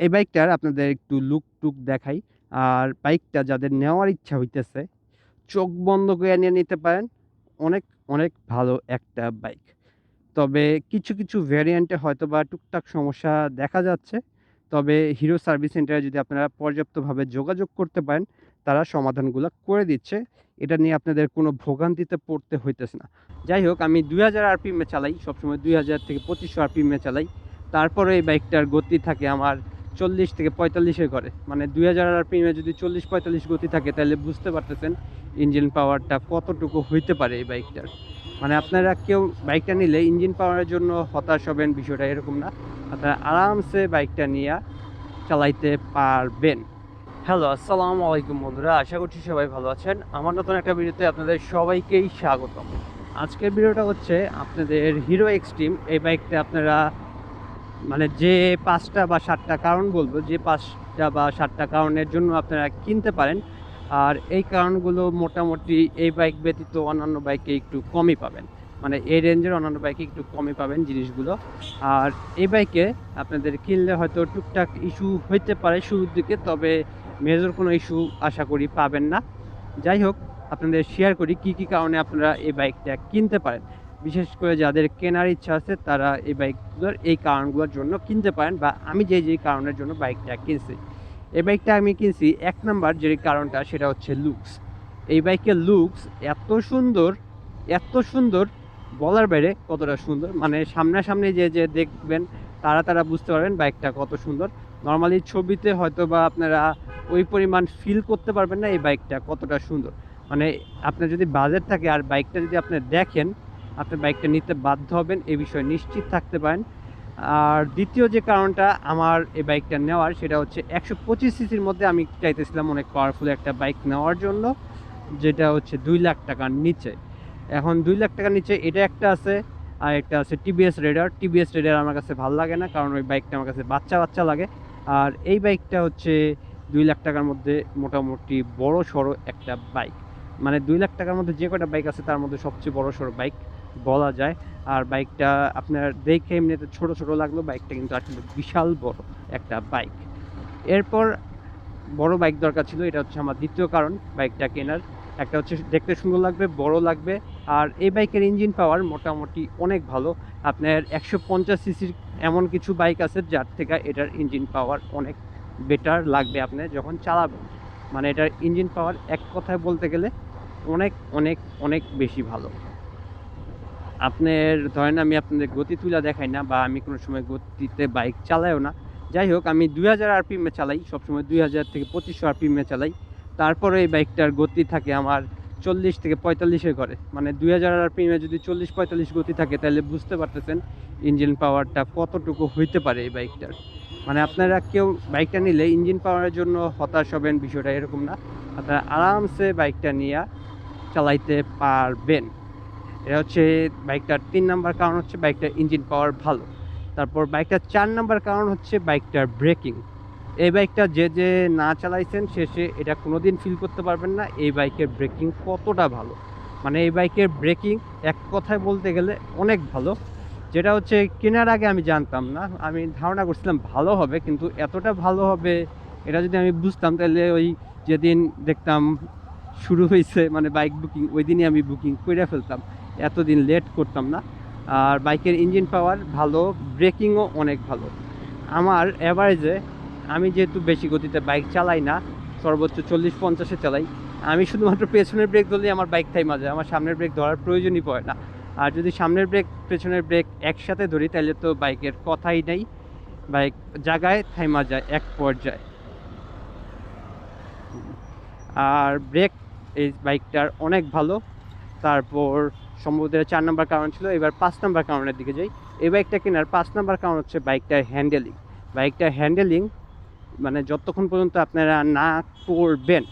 এই বাইকটার আপনাদের একটু লুক টুক দেখাই। আর বাইকটা যাদের নেওয়ার ইচ্ছা হইতেছে, চোখ বন্ধ করে নিয়ে নিতে পারেন। অনেক, অনেক ভালো একটা বাইক। তবে কিছু, কিছু ভেরিয়েন্টে হয়তোবা টুকটাক সমস্যা দেখা যাচ্ছে। তবে হিরো সার্ভিস সেন্টারে যদি আপনারা পর্যাপ্তভাবে যোগাযোগ করতে পারেন, তারা সমাধানগুলো করে দিচ্ছে। এটা নিয়ে আপনাদের কোনো ভোগান্তিতে পড়তে হইতেছে না। যাই হোক আমি ২০০০ আরপিএম এ চালাই। সবসময় ২০০০ থেকে ২৫০০ আরপিএম চালাই। তারপরে এই বাইকটার গতি থাকে আমার ৪০ থেকে ৪৫ এর ঘরে। মানে ২০০০ আরপিএম এ যদি ৪০-৪৫ গতি থাকে তাহলে বুঝতে পারতেছেন ইঞ্জিন পাওয়ারটা কতটুকু হইতে পারে এই বাইকটার। মানে আপনারা কেউ বাইকটা নিলে ইঞ্জিন পাওয়ারের জন্য হতাশ হবেন বিষয়টা এরকম না। আপনারা আরামসে বাইকটা নিয়ে চালাইতে পারবেন। হ্যালো, আসসালামু আলাইকুম বন্ধুরা। আশা করছি সবাই ভালো আছেন। আমার নতুন একটা ভিডিওতে আপনাদের সবাইকেই স্বাগতম। আজকের ভিডিওটা হচ্ছে আপনাদের হিরো এক্সট্রিম এই বাইকটা আপনারা মানে যে পাঁচটা বা সাতটা কারণ বলব, যে পাঁচটা বা সাতটা কারণের জন্য আপনারা কিনতে পারেন। আর এই কারণগুলো মোটামুটি এই বাইক ব্যতীত অন্যান্য বাইকে একটু কমই পাবেন। মানে এই রেঞ্জের অন্যান্য বাইকে একটু কমই পাবেন জিনিসগুলো। আর এই বাইকে আপনাদের কিনলে হয়তো টুকটাক ইস্যু হইতে পারে শুরুর দিকে। তবে মেজর কোনো ইস্যু আশা করি পাবেন না। যাই হোক আপনাদের শেয়ার করি কী, কী কারণে আপনারা এই বাইকটা কিনতে পারেন। বিশেষ করে যাদের কেনার ইচ্ছা আছে তারা এই বাইকগুলোর এই কারণগুলোর জন্য কিনতে পারেন বা আমি যেই, যেই কারণের জন্য বাইকটা কিনছি। এই বাইকটা আমি কিনছি এক নাম্বার যে কারণটা সেটা হচ্ছে লুকস। এই বাইকের লুকস এত সুন্দর, এত সুন্দর বলার বাইরে কতটা সুন্দর। মানে সামনাসামনি যে, যে দেখবেন তারা, তারা বুঝতে পারবেন বাইকটা কত সুন্দর। নর্মালি ছবিতে হয়তো বা আপনারা ওই পরিমাণ ফিল করতে পারবেন না এই বাইকটা কতটা সুন্দর। মানে আপনার যদি বাজেট থাকে আর বাইকটা যদি আপনি দেখেন, আপনি বাইকটা নিতে বাধ্য হবেন এ বিষয়ে নিশ্চিত থাকতে পারেন। আর দ্বিতীয় যে কারণটা আমার এই বাইকটা নেওয়ার সেটা হচ্ছে ১২৫ সিসির মধ্যে আমি চাইতেছিলাম অনেক পাওয়ারফুল একটা বাইক নেওয়ার জন্য। যেটা হচ্ছে দুই লাখ টাকার নিচে। এখন দুই লাখ টাকার নিচে এটা একটা আছে, আরেকটা আছে টিভিএস রেডার। টিভিএস রেডার আমার কাছে ভালো লাগে না। কারণ ওই বাইকটা আমার কাছে বাচ্চা, বাচ্চা লাগে। আর এই বাইকটা হচ্ছে দুই লাখ টাকার মধ্যে মোটামুটি বড় সড়ো একটা বাইক। মানে দুই লাখ টাকার মধ্যে যে কয়টা বাইক আছে তার মধ্যে সবচেয়ে বড় সড়ো বাইক বলা যায়। আর বাইকটা আপনার দেখে এমনিতে ছোট, ছোট লাগলেও বাইকটা কিন্তু আসলে বিশাল বড় একটা বাইক। এরপর বড় বাইক দরকার ছিল। এটা হচ্ছে আমার দ্বিতীয় কারণ বাইকটা কেনার। একটা হচ্ছে দেখতে সুন্দর লাগবে, বড় লাগবে। আর এই বাইকের ইঞ্জিন পাওয়ার মোটামুটি অনেক ভালো। আপনার ১৫০ সিসির এমন কিছু বাইক আছে যার থেকে এটার ইঞ্জিন পাওয়ার অনেক বেটার লাগবে আপনি যখন চালাবেন। মানে এটার ইঞ্জিন পাওয়ার এক কথায় বলতে গেলে অনেক, অনেক, অনেক বেশি ভালো। আপনার ধরেন আমি আপনাদের গতি তুলা দেখাই না বা আমি কোনো সময় গতিতে বাইক চালাইও না। যাই হোক, আমি ২০০০ আরপিএম এ চালাই। সবসময় ২০০০ থেকে ২৫০০ আরপিএম চালাই। তারপরে এই বাইকটার গতি থাকে আমার ৪০ থেকে ৪৫ এর ঘরে। মানে ২০০০ আরপিএম এ যদি ৪০-৪৫ গতি থাকে, তাহলে বুঝতে পারতেছেন ইঞ্জিন পাওয়ারটা কতটুকু হইতে পারে এই বাইকটার। মানে আপনারা কেউ বাইকটা নিলে ইঞ্জিন পাওয়ারের জন্য হতাশ হবেন, বিষয়টা এরকম না। আপনারা আরামসে বাইকটা নিয়ে চালাইতে পারবেন। এটা হচ্ছে বাইকটার তিন নাম্বার কারণ হচ্ছে বাইকটার ইঞ্জিন পাওয়ার ভালো। তারপর বাইকটার চার নাম্বার কারণ হচ্ছে বাইকটার ব্রেকিং। এই বাইকটা যে, যে না চালাইছেন সে, সে এটা কোনোদিন ফিল করতে পারবেন না এই বাইকের ব্রেকিং কতটা ভালো। মানে এই বাইকের ব্রেকিং এক কথায় বলতে গেলে অনেক ভালো। যেটা হচ্ছে কেনার আগে আমি জানতাম না। আমি ধারণা করছিলাম ভালো হবে কিন্তু এতটা ভালো হবে এটা যদি আমি বুঝতাম তাহলে ওই যেদিন দেখতাম শুরু হয়েছে মানে বাইক বুকিং ওই দিনই আমি বুকিং কইরা ফেলতাম। এতদিন লেট করতাম না। আর বাইকের ইঞ্জিন পাওয়ার ভালো, ব্রেকিংও অনেক ভালো। আমার এভারেজে আমি যেহেতু বেশি গতিতে বাইক চালাই না, সর্বোচ্চ চল্লিশ পঞ্চাশে চালাই। আমি শুধুমাত্র পেছনের ব্রেক ধরলেই আমার বাইক থাইমা যায়। আমার সামনের ব্রেক ধরার প্রয়োজনই পড়ে না। আর যদি সামনের ব্রেক, পেছনের ব্রেক একসাথে ধরি তাহলে তো বাইকের কথাই নেই বাইক জাগায় থাইমা যায় এক পর্যায়ে। আর ব্রেক এই বাইকটার অনেক ভালো। তারপর সম্ভবত ৪ নাম্বার কারণ ছিল। এবার পাঁচ নাম্বার কারণের দিকে যাই। এই বাইকটা কেনার পাঁচ নাম্বার কারণ হচ্ছে বাইকটার হ্যান্ডেলিং। বাইকটার হ্যান্ডেলিং মানে যতক্ষণ পর্যন্ত আপনারা না করবেন,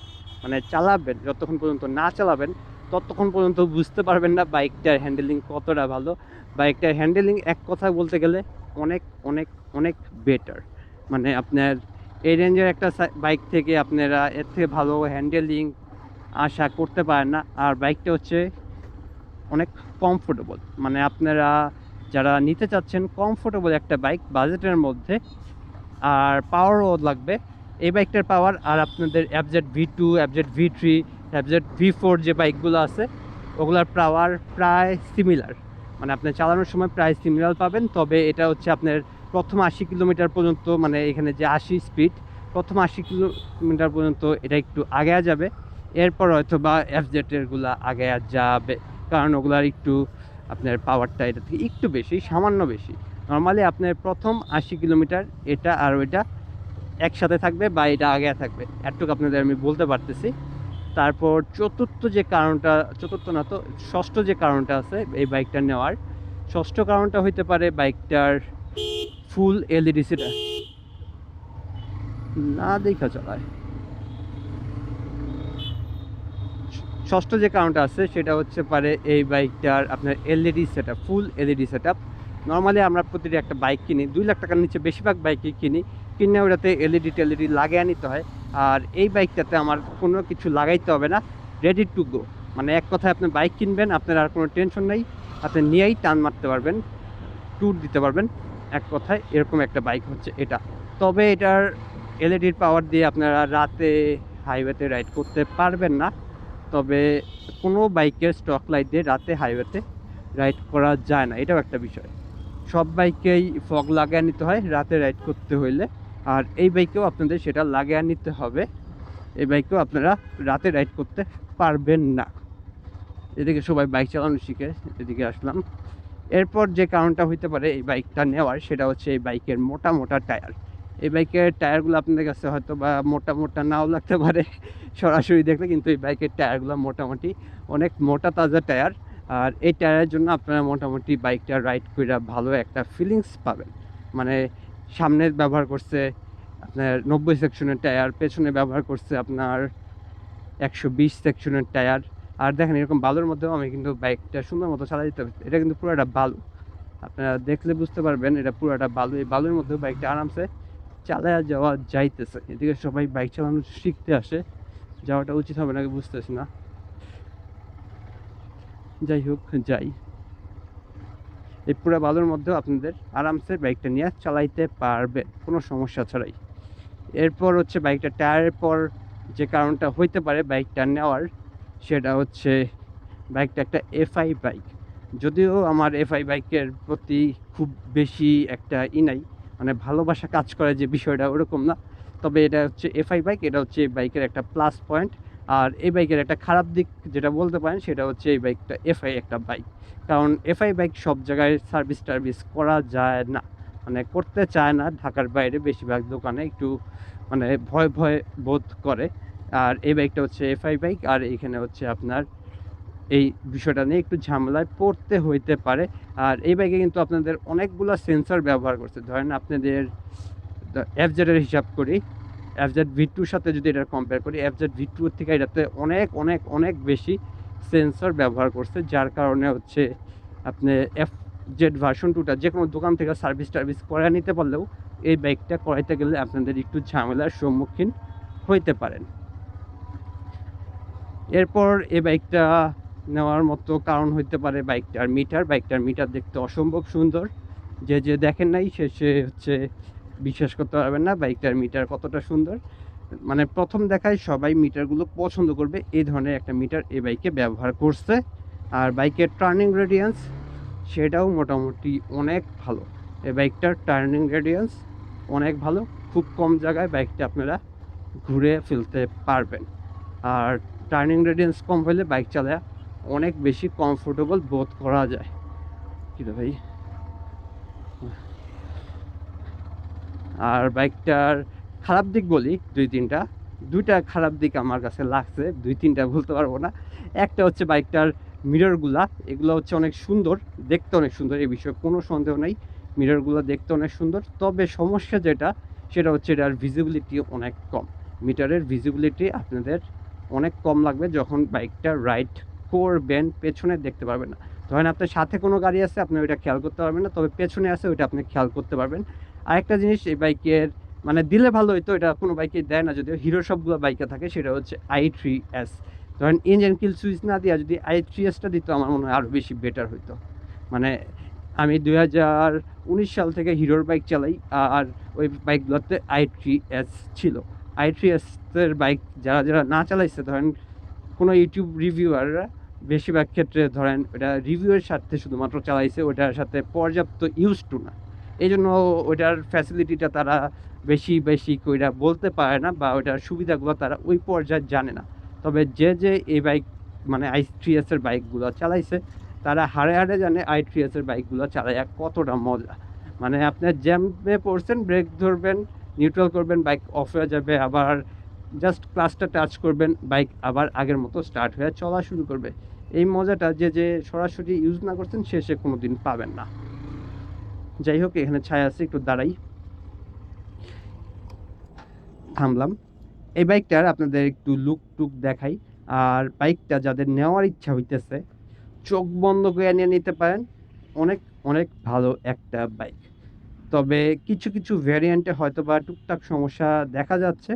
মানে চালাবেন, যতক্ষণ পর্যন্ত না চালাবেন ততক্ষণ পর্যন্ত বুঝতে পারবেন না বাইকটার হ্যান্ডেলিং কতটা ভালো। বাইকটার হ্যান্ডেলিং এক কথায় বলতে গেলে অনেক, অনেক, অনেক বেটার। মানে আপনার এই রেঞ্জের একটা বাইক থেকে আপনারা এর থেকে ভালো হ্যান্ডেলিং আশা করতে পারেন না। আর বাইকটা হচ্ছে অনেক কমফোর্টেবল। মানে আপনারা যারা নিতে চাচ্ছেন কমফোর্টেবল একটা বাইক বাজেটের মধ্যে, আর পাওয়ারও লাগবে। এই বাইকটার পাওয়ার আর আপনাদের অ্যাবজেড ভি টু অ্যাবজেড ভি থ্রি অ্যাবজেড ভি ফোর যে বাইকগুলো আছে, ওগুলার পাওয়ার প্রায় সিমিলার মানে আপনি চালানোর সময় প্রায় সিমিলার পাবেন, তবে এটা হচ্ছে আপনার প্রথম আশি কিলোমিটার পর্যন্ত মানে এখানে যে আশি স্পিড প্রথম আশি কিলোমিটার পর্যন্ত এটা একটু আগে যাবে। এরপর হয়তো বা এফজেটেরগুলো আগে যাবে। কারণ ওগুলার একটু আপনার পাওয়ারটা এটা থেকে একটু বেশি, সামান্য বেশি। নর্মালি আপনার প্রথম আশি কিলোমিটার এটা আর ওইটা একসাথে থাকবে বা এটা আগে থাকবে। এতটুকু আপনাদের আমি বলতে পারতেছি। তারপর চতুর্থ যে কারণটা, চতুর্থ না তো, ষষ্ঠ যে কারণটা আছে এই বাইকটা নেওয়ার, ষষ্ঠ কারণটা হইতে পারে বাইকটার ফুল এলইডি সেটা না দেখা চলায়। ষষ্ঠ যে কারণটা আছে, সেটা হচ্ছে পারে এই বাইকটার আপনার LED set full LED set up normally আমরা প্রতিটি একটা বাইক কিনি, দুই লাখ টাকার নিচে বেশিরভাগ বাইকই কিনি। কিনে ওটাতে এলইডি টেলইডি লাগিয়ে নিতে হয়। আর এই বাইকটাতে আমার কোনো কিছু লাগাইতে হবে না রেডি টু গো মানে এক কথায় আপনি বাইক কিনবেন, আপনার আর কোনো টেনশন নেই। আপনি নিয়েই টান মারতে পারবেন ট্যুর দিতে পারবেন। এক কথায় এরকম একটা বাইক হচ্ছে এটা। তবে এটার এলইডির পাওয়ার দিয়ে আপনারা রাতে হাইওয়েতে রাইড করতে পারবেন না। তবে কোনো বাইকের স্টক লাইট দিয়ে রাতে হাইওয়েতে রাইড করা যায় না, এটাও একটা বিষয়। সব বাইকেই ফগ লাগিয়ে নিতে হয় রাতে রাইড করতে হইলে, আর এই বাইকেও আপনাদের সেটা লাগিয়ে নিতে হবে। এই বাইকেও আপনারা রাতে রাইড করতে পারবেন না। এদিকে সবাই বাইক চালানো শিখে, এদিকে আসলাম। এরপর যে কারণটা হইতে পারে এই বাইকটা নেওয়ার, সেটা হচ্ছে এই বাইকের মোটা মোটা টায়ার এই বাইকের টায়ারগুলো আপনাদের কাছে হয়তো বা মোটা মোটা নাও লাগতে পারে। সরাসরি দেখলে কিন্তু এই বাইকের টায়ারগুলো মোটামুটি অনেক মোটা তাজা টায়ার। আর এই টায়ারের জন্য আপনারা মোটামুটি বাইকটা রাইড করে ভালো একটা ফিলিংস পাবেন। মানে সামনে ব্যবহার করছে আপনার নব্বই সেকশনের টায়ার, পেছনে ব্যবহার করছে আপনার একশো বিশ সেকশনের টায়ার। আর দেখেন এরকম বালুর মধ্যেও আমি কিন্তু বাইকটা সুন্দর মতো চালাই দিতে পারছি। এটা কিন্তু পুরোটা বালু। আপনারা দেখলে বুঝতে পারবেন এটা পুরোটা বালু। এই বালুর মধ্যেও বাইকটা আরামসে চালায়া যাওয়া যাইতেছে। এদিকে সবাই বাইক চালানো শিখতে আসে। যাওয়াটা উচিত হবে নাকি বুঝতেছি না। যাই হোক, যাই। এই পুরো বালুর মধ্যেও আপনাদের আরামসে বাইকটা নিয়ে চালাইতে পারবে, কোনো সমস্যা ছাড়াই। এরপর হচ্ছে বাইকটা টায়ারের পর যে কারণটা হইতে পারে বাইকটা নেওয়ার, সেটা হচ্ছে বাইকটা একটা এফআই বাইক। যদিও আমার এফআই বাইকের প্রতি খুব বেশি একটা ই নাই মানে ভালোবাসা কাজ করে যে বিষয়টা ওরকম না। তবে এটা হচ্ছে এফআই বাইক এটা হচ্ছে এই বাইকের একটা প্লাস পয়েন্ট আর এই বাইকের একটা খারাপ দিক যেটা বলতে পারেন, সেটা হচ্ছে এই বাইকটা এফআই একটা বাইক কারণ এফআই বাইক সব জায়গায় সার্ভিস টার্ভিস করা যায় না। মানে করতে চায় না ঢাকার বাইরে, বেশিরভাগ দোকানে একটু মানে ভয় ভয় বোধ করে। আর এই বাইকটা হচ্ছে এফআই বাইক আর এখানে হচ্ছে আপনার এই বিষয়টা নিয়ে একটু ঝামেলায় পড়তে হইতে পারে। আর এই বাইকে কিন্তু আপনাদের অনেকগুলো সেন্সর ব্যবহার করছে। ধরেন আপনাদের এফজেডের হিসাব করি এফজেড ভি টুর সাথে যদি এটা কম্পেয়ার করি এফজেড ভি টুর থেকে এটাতে অনেক অনেক অনেক বেশি সেন্সর ব্যবহার করছে। যার কারণে হচ্ছে আপনি এফ জেড ভার্সন টুটা যে কোনো দোকান থেকে সার্ভিস টার্ভিস করে নিতে পারলেও এই বাইকটা করাইতে গেলে আপনাদের একটু ঝামেলার সম্মুখীন হইতে পারেন। এরপর এই বাইকটা নেওয়ার মতো কারণ হইতে পারে বাইকটার মিটার। বাইকটার মিটার দেখতে অসম্ভব সুন্দর। যে যে দেখেন নাই, সে সে হচ্ছে বিশ্বাস করতে পারবেন না বাইকটার মিটার কতটা সুন্দর। মানে প্রথম দেখায় সবাই মিটারগুলো পছন্দ করবে, এই ধরনের একটা মিটার এই বাইকে ব্যবহার করছে। আর বাইকের টার্নিং রেডিয়েন্স সেটাও মোটামুটি অনেক ভালো। এই বাইকটার টার্নিং রেডিয়েন্স অনেক ভালো। খুব কম জায়গায় বাইকটা আপনারা ঘুরে ফেলতে পারবেন। আর টার্নিং রেডিয়েন্স কম হলে বাইক চালায় অনেক বেশি কমফোর্টেবল বোধ করা যায়। কি ভাই? আর বাইকটার খারাপ দিক বলি, দুই তিনটা। দুইটা খারাপ দিক আমার কাছে লাগছে, দুই তিনটা বলতে পারব না। একটা হচ্ছে বাইকটার মিররগুলা এগুলো হচ্ছে অনেক সুন্দর, দেখতে অনেক সুন্দর, এই বিষয়ে কোনো সন্দেহ নেই। মিররগুলো দেখতে অনেক সুন্দর, তবে সমস্যা যেটা, সেটা হচ্ছে এটার ভিজিবিলিটি অনেক কম। মিটারের ভিজিবিলিটি আপনাদের অনেক কম লাগবে যখন বাইকটা রাইড করবেন পেছনে দেখতে পারবেন না। ধরেন আপনার সাথে কোনো গাড়ি আছে, আপনি ওইটা খেয়াল করতে পারবেন না, তবে পেছনে আছে, ওইটা আপনি খেয়াল করতে পারবেন। আরেকটা জিনিস, এই বাইকের মানে দিলে ভালো হইতো, এটা কোনো বাইকে দেয় না, যদিও হিরো সবগুলো বাইকে থাকে, সেটা হচ্ছে আই থ্রি এস ধরেন ইঞ্জিন কিল সুইচ না দিয়ে যদি আই থ্রি এসটা দিত, আমার মনে হয় আরও বেশি বেটার হইতো। মানে আমি দুই হাজার উনিশ সাল থেকে হিরোর বাইক চালাই, আর ওই বাইকগুলোতে আই থ্রি এস ছিল। আই থ্রি এসের বাইক যারা যারা না চালাইছে, ধরেন কোনো ইউটিউব রিভিউয়াররা বেশিরভাগ ক্ষেত্রে ধরেন ওটা রিভিউয়ের স্বার্থে শুধুমাত্র চালাইছে, ওটার সাথে পর্যাপ্ত ইউজ টু না। এই জন্য ওইটার ফ্যাসিলিটিটা তারা বেশি বেশি কইরা বলতে পারে না বা ওইটার সুবিধাগুলো তারা ওই পর্যায়ে জানে না। তবে যে যে এই বাইক মানে আই থ্রি এসের বাইকগুলো চালাইছে, তারা হাড়ে হাড়ে জানে আই থ্রি এসের বাইকগুলো চালাইয়া কতটা মজা। মানে আপনার জ্যামে পড়ছেন ব্রেক ধরবেন নিউট্রাল করবেন বাইক অফ হয়ে যাবে, আবার জাস্ট ক্লাসটা টাচ করবেন, বাইক আবার আগের মতো স্টার্ট হয়ে চলা শুরু করবে। এই মজাটা যে যে সরাসরি ইউজ না করছেন, সে সে কোনো দিন পাবেন না। যাই হোক, এখানে ছায়া আছে, একটু দাঁড়াই। থামলাম। এই বাইকটার আপনাদের একটু লুক টুক দেখাই। আর বাইকটা যাদের নেওয়ার ইচ্ছা হইতেছে, চোখ বন্ধ করে নিয়ে নিতে পারেন। অনেক অনেক ভালো একটা বাইক। তবে কিছু কিছু ভ্যারিয়েন্টে হয়তো বা টুকটাক সমস্যা দেখা যাচ্ছে।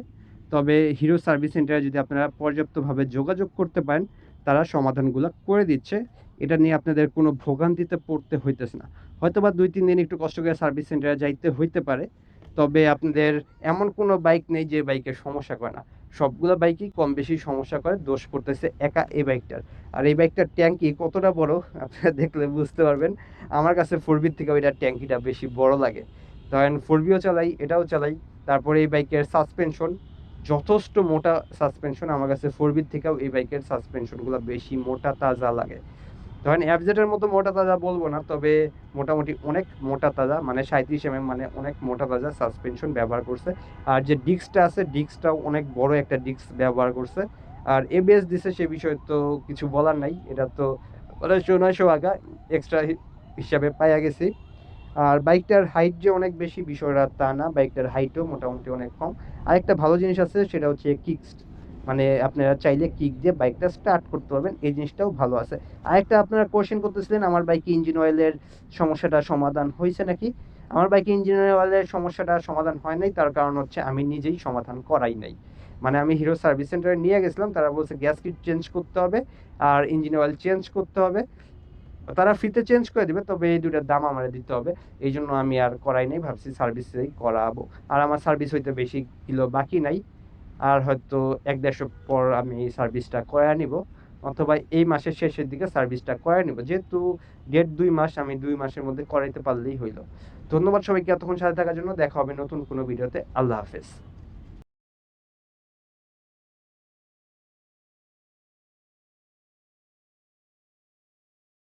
তবে হিরো সার্ভিস সেন্টারে যদি আপনারা পর্যাপ্তভাবে যোগাযোগ করতে পারেন, তারা সমাধানগুলো করে দিচ্ছে। এটা নিয়ে আপনাদের কোনো ভোগান্তিতে পড়তে হইতেছে না। হয়তো বা দুই, তিন দিন একটু কষ্ট করে সার্ভিস সেন্টারে যাইতে হইতে পারে, তবে আপনাদের এমন কোনো বাইক নেই যে বাইকের সমস্যা করে না। সবগুলো বাইকই কম বেশি সমস্যা করে, দোষ পড়তেছে একা এই বাইকটার। আর এই বাইকটার ট্যাঙ্কি কতটা বড়, আপনারা দেখলে বুঝতে পারবেন। আমার কাছে ফোর বির থেকে ওইটার ট্যাঙ্কিটা বেশি বড় লাগে। ধরেন ফোর বিও চালাই, এটাও চালাই, তারপরে এই বাইকের সাসপেনশন যথেষ্ট মোটা সাসপেনশন আমার কাছে ফোর বির থেকেও এই বাইকের সাসপেনশনগুলো বেশি মোটা তাজা লাগে। ধরেন অ্যাবজেটের মতো মোটা তাজা বলব না, তবে মোটামুটি অনেক মোটা তাজা মানে সাঁত্রিশ এম মানে অনেক মোটা তাজা সাসপেনশন ব্যবহার করছে। আর যে ডিস্কটা আছে ডিস্কটাও অনেক বড় একটা ডিস্ক ব্যবহার করছে। আর এবিএস দিছে সে বিষয়ে তো কিছু বলার নাই, এটা তো আড়াইশো নয়শো আগা এক্সট্রা হিসাবে পাইয়া গেছি। আর বাইকটার হাইট যে অনেক বেশি বিষয়টা তা না, বাইকটার হাইটও মোটামুটি অনেক কম। আরেকটা ভালো জিনিস আছে, সেটা হচ্ছে কিক মানে আপনারা চাইলে কিক দিয়ে বাইকটা স্টার্ট করতে পারবেন, এই জিনিসটাও ভালো আছে। আরেকটা আপনারা কোশ্চেন করতেছিলেন, আমার বাইকে ইঞ্জিন অয়েলের সমস্যাটা সমাধান হয়েছে নাকি? আমার বাইকে ইঞ্জিন অয়েলের সমস্যাটা সমাধান হয় নাই, তার কারণ হচ্ছে আমি নিজেই সমাধান করাই নাই। মানে আমি হিরো সার্ভিস সেন্টারে নিয়ে গেছিলাম, তারা বলছে গ্যাস কিট চেঞ্জ করতে হবে, আর ইঞ্জিন অয়েল চেঞ্জ করতে হবে। তারা ফ্রিতে চেঞ্জ করে দেবে, তবে এই দুটার দাম আমার দিতে হবে। এই জন্য আমি আর করাই নাই, ভাবছি সার্ভিসেই করাবো। আর আমার সার্ভিস হইতে বেশি কিলো বাকি নাই, আর হয়তো এক দেড়শো পর আমি এই সার্ভিসটা করায় নিব। অথবা এই মাসের শেষের দিকে সার্ভিসটা করায় নিব। যেহেতু ডেট দুই মাস, আমি দুই মাসের মধ্যে করাইতে পারলেই হইল। ধন্যবাদ সবাইকে এতক্ষণ সাথে থাকার জন্য। দেখা হবে নতুন কোনো ভিডিওতে। আল্লাহ হাফেজ।